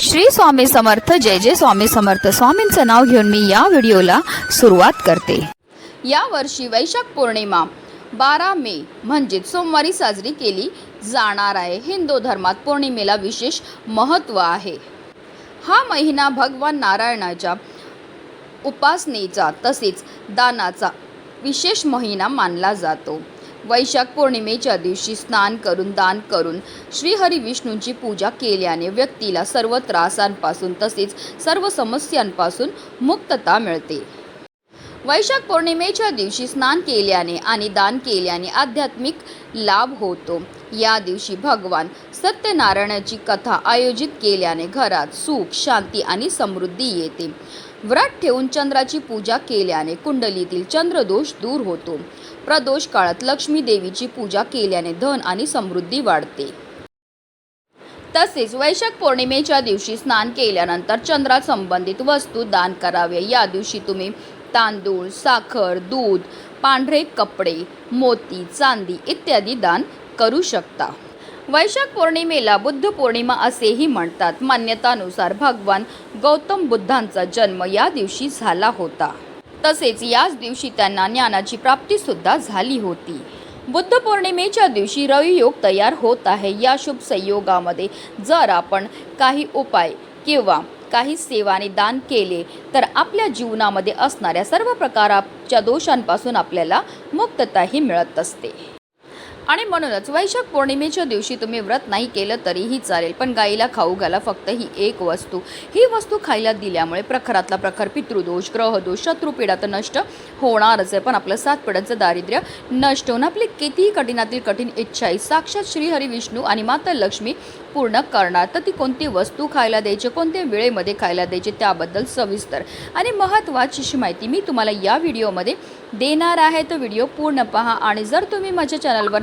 श्री स्वामी समर्थ जय जय स्वामी समर्थ. स्वामींचं नाव घेऊन मी या व्हिडिओला सुरुवात करते. यावर्षी वैशाख पौर्णिमा बारा मे म्हणजेच सोमवारी साजरी केली जाणार आहे. हिंदू धर्मात पौर्णिमेला विशेष महत्त्व आहे. हा महिना भगवान नारायणाच्या उपासनेचा तसेच दानाचा विशेष महिना मानला जातो. वैशाख पौर्णिमेच्या दिवशी स्नान करून दान करून श्रीहरी विष्णूंची पूजा केल्याने व्यक्तीला सर्व त्रासांपासून तसेच सर्व समस्यांपासून मुक्तता मिळते. वैशाख पौर्णिमेच्या दिवशी स्नान केल्याने आणि दान केल्याने आध्यात्मिक लाभ होतो. या दिवशी भगवान सत्यनारायणाची कथा आयोजित केल्याने घरात सुख शांती आणि समृद्धी येते. व्रत ठेवून चंद्राची पूजा केल्याने कुंडलीतील चंद्रदोष दूर होतो. प्रदोष काळात लक्ष्मी देवीची पूजा केल्याने धन आणि समृद्धी वाढते. तसेच वैशाख पौर्णिमेच्या दिवशी स्नान केल्यानंतर चंद्रा संबंधित वस्तू दान करावे. या दिवशी तुम्ही तांदूळ साखर दूध पांढरे कपडे मोती चांदी इत्यादी दान करू शकता. वैशाख पौर्णिमेला बुद्ध पौर्णिमा असेही म्हणतात. मान्यतानुसार भगवान गौतम बुद्धांचा जन्म या दिवशी झाला होता. तसेच याच दिवशी त्यांना ज्ञानाची प्राप्ती सुद्धा झाली होती. बुद्ध पौर्णिमेच्या दिवशी रवियोग तयार होत आहे. या शुभ संयोगामध्ये जर आपण काही उपाय किंवा काही सेवाने दान केले तर आपल्या जीवनामध्ये असणाऱ्या सर्व प्रकाराच्या दोषांपासून आपल्याला मुक्तताही मिळत असते. आणि म्हणूनच वैशाख पौर्णिमेच्या दिवशी तुम्ही व्रत नाही केलं तरीही चालेल पण गाईला खाऊ घाला फक्त ही एक वस्तू. ही वस्तू खायला दिल्यामुळे प्रखरातला प्रखर पितृदोष ग्रहदोष शत्रुपीडा तर नष्ट होणारच आहे. पण आपलं सात पिढ्यांचं दारिद्र्य नष्ट होऊन आपली कितीही कठीणातील कठीण इच्छाही साक्षात श्रीहरी विष्णू आणि माता लक्ष्मी पूर्ण करणार. तर ती कोणती वस्तू खायला द्यायची कोणत्या वेळेमध्ये खायला द्यायची त्याबद्दल सविस्तर आणि महत्त्वाची माहिती मी तुम्हाला या व्हिडिओमध्ये देणार आहे. तो व्हिडिओ पूर्ण पहा आणि जर तुम्ही माझ्या चॅनलवर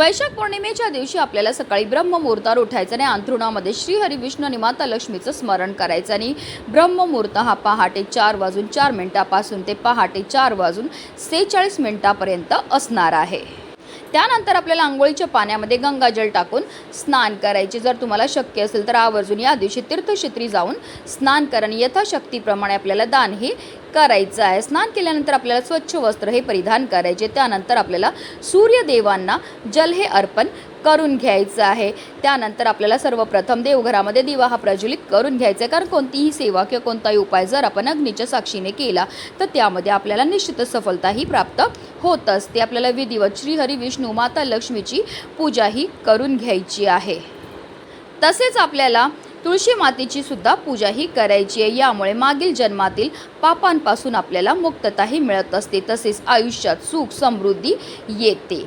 वैशाख पौर्णिमेच्या दिवशी आपल्याला सकाळी ब्रह्ममुहूर्तावर उठायचं आणि अंथरुणामध्ये श्रीहरी विष्णू निमाता माता लक्ष्मीचं स्मरण करायचं. आणि ब्रह्ममुहूर्त हा पहाटे चार वाजून चार मिनिटापासून ते पहाटे चार वाजून सेहेचाळीस मिनिटापर्यंत असणार आहे. त्यानंतर आपल्याला आंघोळीच्या पाण्यामध्ये गंगाजल टाकून स्नान करायचे. जर तुम्हाला शक्य असेल तर आवर्जून या दिवशी तीर्थक्षेत्री जाऊन स्नान करा आणि यथाशक्तीप्रमाणे आपल्याला दान हे करायचं आहे. स्नान केल्यानंतर आपल्याला स्वच्छ वस्त्र हे परिधान करायचे. त्यानंतर आपल्याला सूर्यदेवांना जल हे अर्पण करून घ्यायचं आहे. त्यानंतर आपल्याला सर्वप्रथम देवघरामध्ये दिवा हा प्रज्वलित करून घ्यायचा आहे. कारण कोणतीही सेवा किंवा कोणताही उपाय जर आपण अग्नीच्या साक्षीने केला तर त्यामध्ये आपल्याला निश्चितच सफलताही प्राप्त होत असते. आपल्याला विधिवत श्रीहरी विष्णू माता लक्ष्मीची पूजाही करून घ्यायची आहे. तसेच आपल्याला तुळशी मातेची सुद्धा पूजाही करायची आहे. यामुळे मागील जन्मातील पापांपासून आपल्याला मुक्तताही मिळत असते. तसेच आयुष्यात सुख समृद्धी येते.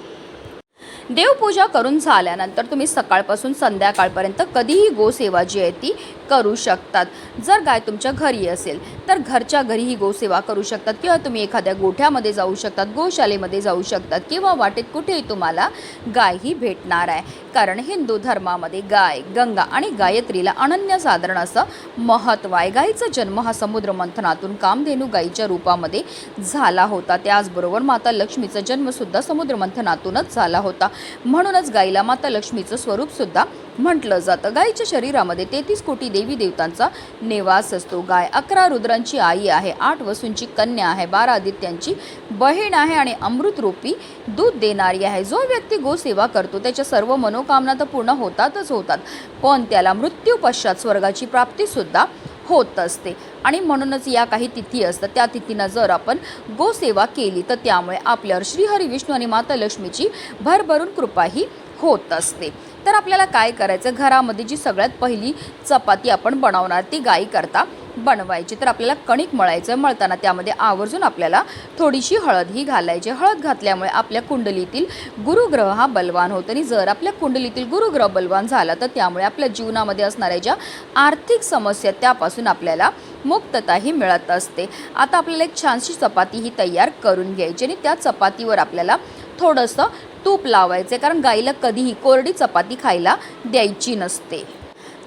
देवपूजा करून झाल्यानंतर तुम्ही सकाळपासून संध्याकाळपर्यंत कधीही गोसेवा जी आहे ती करू शकतात. जर गाय तुमच्या घरी असेल तर घरच्या घरी ही गोसेवा करू शकतात किंवा तुम्ही एखाद्या गोठ्यामध्ये जाऊ शकतात गोशालेमध्ये जाऊ शकतात किंवा वाटेत कुठेही तुम्हाला गाय ही भेटणार आहे. कारण हिंदू धर्मामध्ये गाय गंगा आणि गायत्रीला अनन्यसाधारण असं महत्त्व आहे. गायीचा जन्म हा समुद्र मंथनातून कामधेनू गायीच्या रूपामध्ये झाला होता. त्याचबरोबर माता लक्ष्मीचा जन्मसुद्धा समुद्र मंथनातूनच झाला होता. म्हणूनच गायीला माता लक्ष्मीचं स्वरूपसुद्धा म्हटलं जातं. गायीच्या शरीरामध्ये तेहतीस कोटी देवी देवतांचा निवास असतो. गाय अकरा रुद्रांची आई आहे आठ वसूंची कन्या आहे बारा आदित्यांची बहीण आहे आणि अमृतरूपी दूध देणारी आहे. जो व्यक्ती गोसेवा करतो त्याच्या सर्व मनोकामना तर पूर्ण होतातच होतात पण त्याला मृत्यू पश्चात स्वर्गाची प्राप्तीसुद्धा होत असते. आणि म्हणूनच या काही तिथी असतात. त्या तिथीनं जर आपण गोसेवा केली तर त्यामुळे आपल्यावर श्रीहरी विष्णू आणि माता लक्ष्मीची भरभरून कृपाही होत असते. तर आपल्याला काय करायचं? घरामध्ये जी सगळ्यात पहिली चपाती आपण बनवणार ती गाई करता बनवायची. तर आपल्याला कणिक मळायचं मळताना त्यामध्ये आवर्जून आपल्याला थोडीशी हळद ही घालायची. हळद घातल्यामुळे आपल्या कुंडलीतील गुरुग्रह हा बलवान होतो. आणि जर आपल्या कुंडलीतील गुरुग्रह बलवान झाला तर त्यामुळे आपल्या जीवनामध्ये असणाऱ्या ज्या आर्थिक समस्या त्यापासून आपल्याला मुक्तताही मिळत असते. आता आपल्याला एक छानशी चपाती ही तयार करून घ्यायची आणि त्या चपातीवर आपल्याला थोडंसं तूप लावायचे कारण गाईला कधीही कोरडी चपाती खायला द्यायची नसते.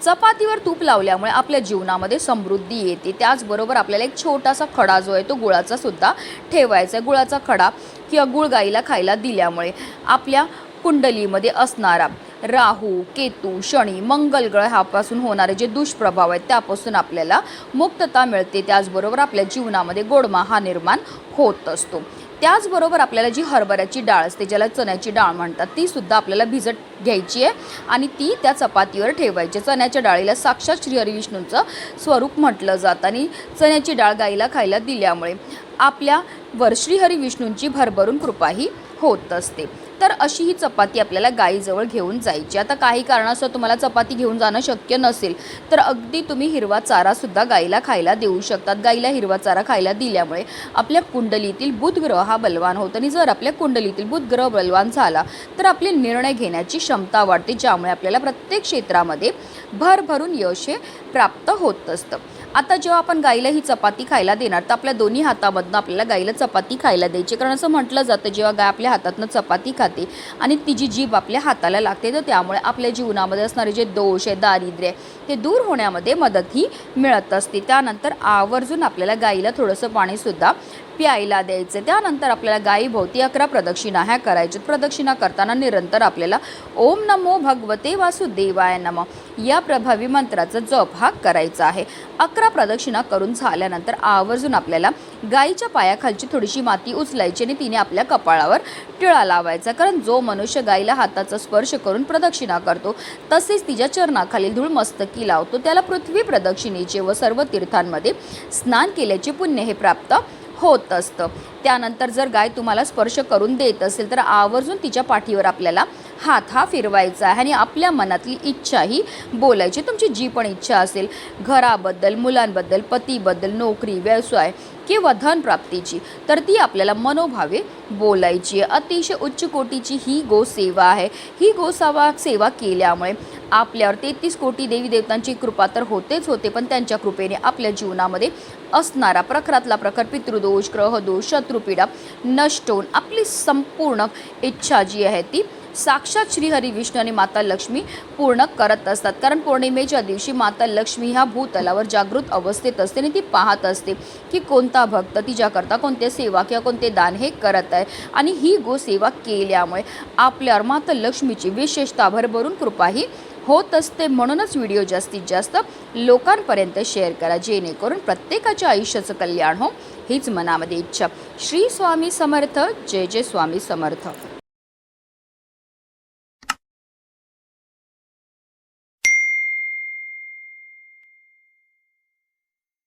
चपातीवर तूप लावल्यामुळे आपल्या जीवनामध्ये समृद्धी येते. त्याचबरोबर आपल्याला एक छोटासा खडा जो आहे तो गुळाचा सुद्धा ठेवायचा आहे. गुळाचा खडा किंवा गुळ गाईला खायला दिल्यामुळे आपल्या कुंडलीमध्ये असणारा राहू केतू शनी मंगल ग्रह ह्यापासून होणारे जे दुष्प्रभाव आहेत त्यापासून आपल्याला मुक्तता मिळते. त्याचबरोबर आपल्या जीवनामध्ये गोडमा हा निर्माण होत असतो. त्याचबरोबर आपल्याला जी हरभऱ्याची डाळ असते ज्याला चण्याची डाळ म्हणतात ती सुद्धा आपल्याला भिजत घ्यायची आहे आणि ती त्या चपातीवर ठेवायची. चण्याच्या डाळीला साक्षात श्री हरिविष्णूंचं स्वरूप म्हटलं जातं आणि चण्याची डाळ गाईला खायला दिल्यामुळे आपल्या वर श्री हरिविष्णूंची भरभरून कृपाही होत असते. तर अशी ही चपाती आपल्याला गाईजवळ घेऊन जायची. आता काही कारणास्तव तुम्हाला चपाती घेऊन जाणं शक्य नसेल तर अगदी तुम्ही हिरवा चारासुद्धा गाईला खायला देऊ शकतात. गाईला हिरवा चारा खायला दिल्यामुळे आपल्या कुंडलीतील बुधग्रह हा बलवान होतो आणि जर आपल्या कुंडलीतील बुधग्रह बलवान झाला तर आपले निर्णय घेण्याची क्षमता वाढते ज्यामुळे आपल्याला प्रत्येक क्षेत्रामध्ये भरभरून यश हे प्राप्त होत असतं. आता जेव्हा आपण गाईला ही चपाती खायला देणार तर आपल्या दोन्ही हातामधनं आपल्याला गाईला चपाती खायला द्यायची कारण असं म्हटलं जातं जेव्हा गाय आपल्या हातातनं चपाती खाते आणि तिची जीभ आपल्या हाताला लागते तर त्यामुळे आपल्या जीवनामध्ये असणारे जे दोष आहे दारिद्र्य आहे ते दूर होण्यामध्ये मदत ही मिळत असते. त्यानंतर आवर्जून आपल्याला गाईला थोडंसं पाणीसुद्धा प्यायला द्यायचे. त्यानंतर आपल्याला गायीभोवती अकरा प्रदक्षिणा ह्या करायच्या प्रदक्षिणा करताना निरंतर आपल्याला ओम नमो भगवते वासुदेवाय नम या प्रभावी मंत्राचा जप हा करायचा आहे. अकरा प्रदक्षिणा करून झाल्यानंतर आवर्जून आपल्याला गायीच्या पायाखालची थोडीशी माती उचलायची आणि तिने आपल्या कपाळावर टिळा लावायचा. कारण जो मनुष्य गायीला हाताचा स्पर्श करून प्रदक्षिणा करतो तसेच तिच्या चरणाखालील धूळ मस्तकी लावतो. त्याला पृथ्वी प्रदक्षिणेचे व सर्व तीर्थांमध्ये स्नान केल्याचे पुण्य हे प्राप्त होत असतं. त्यानंतर जर गाय तुम्हाला स्पर्श करून देत असेल तर आवर्जून तिच्या पाठीवर आपल्याला हात हा फिरवायचा आहे आणि आपल्या मनातली इच्छा ही बोलायची. तुमची जी पण इच्छा असेल घराबद्दल मुलांबद्दल पतीबद्दल नोकरी व्यवसाय किंवा धनप्राप्तीची तर ती आपल्याला मनोभावे बोलायची. आहे अतिशय उच्च कोटीची ही गोसेवा आहे. ही गोसावा सेवा केल्यामुळे आपल्यावर तेहतीस कोटी देवी देवतांची कृपा तर होतेच होते पण त्यांच्या कृपेने आपल्या जीवनामध्ये असणारा प्रखरातला प्रखर पितृदोष ग्रहदोष शत्रुपीडा नष्ट होऊन आपली संपूर्ण इच्छा जी आहे ती साक्षात श्री हरी विष्णू आणि माता लक्ष्मी पूर्ण करत असतात. कारण पौर्णिमेच्या दिवशी माता लक्ष्मी ह्या भूतलावर जागृत अवस्थेत असते आणि ती पाहत असते की कोणता भक्त तिच्याकरता कोणते सेवा किंवा कोणते दान हे करत आहे. आणि ही गोसेवा केल्यामुळे आपल्यावर माता लक्ष्मीची विशेषता भरभरून कृपाही होत असते. म्हणूनच व्हिडिओ जास्तीत जास्त लोकांपर्यंत शेअर करा जेणेकरून प्रत्येकाच्या आयुष्याचं कल्याण हो हीच मनामध्ये इच्छा. श्री स्वामी समर्थ जय जय स्वामी समर्थ.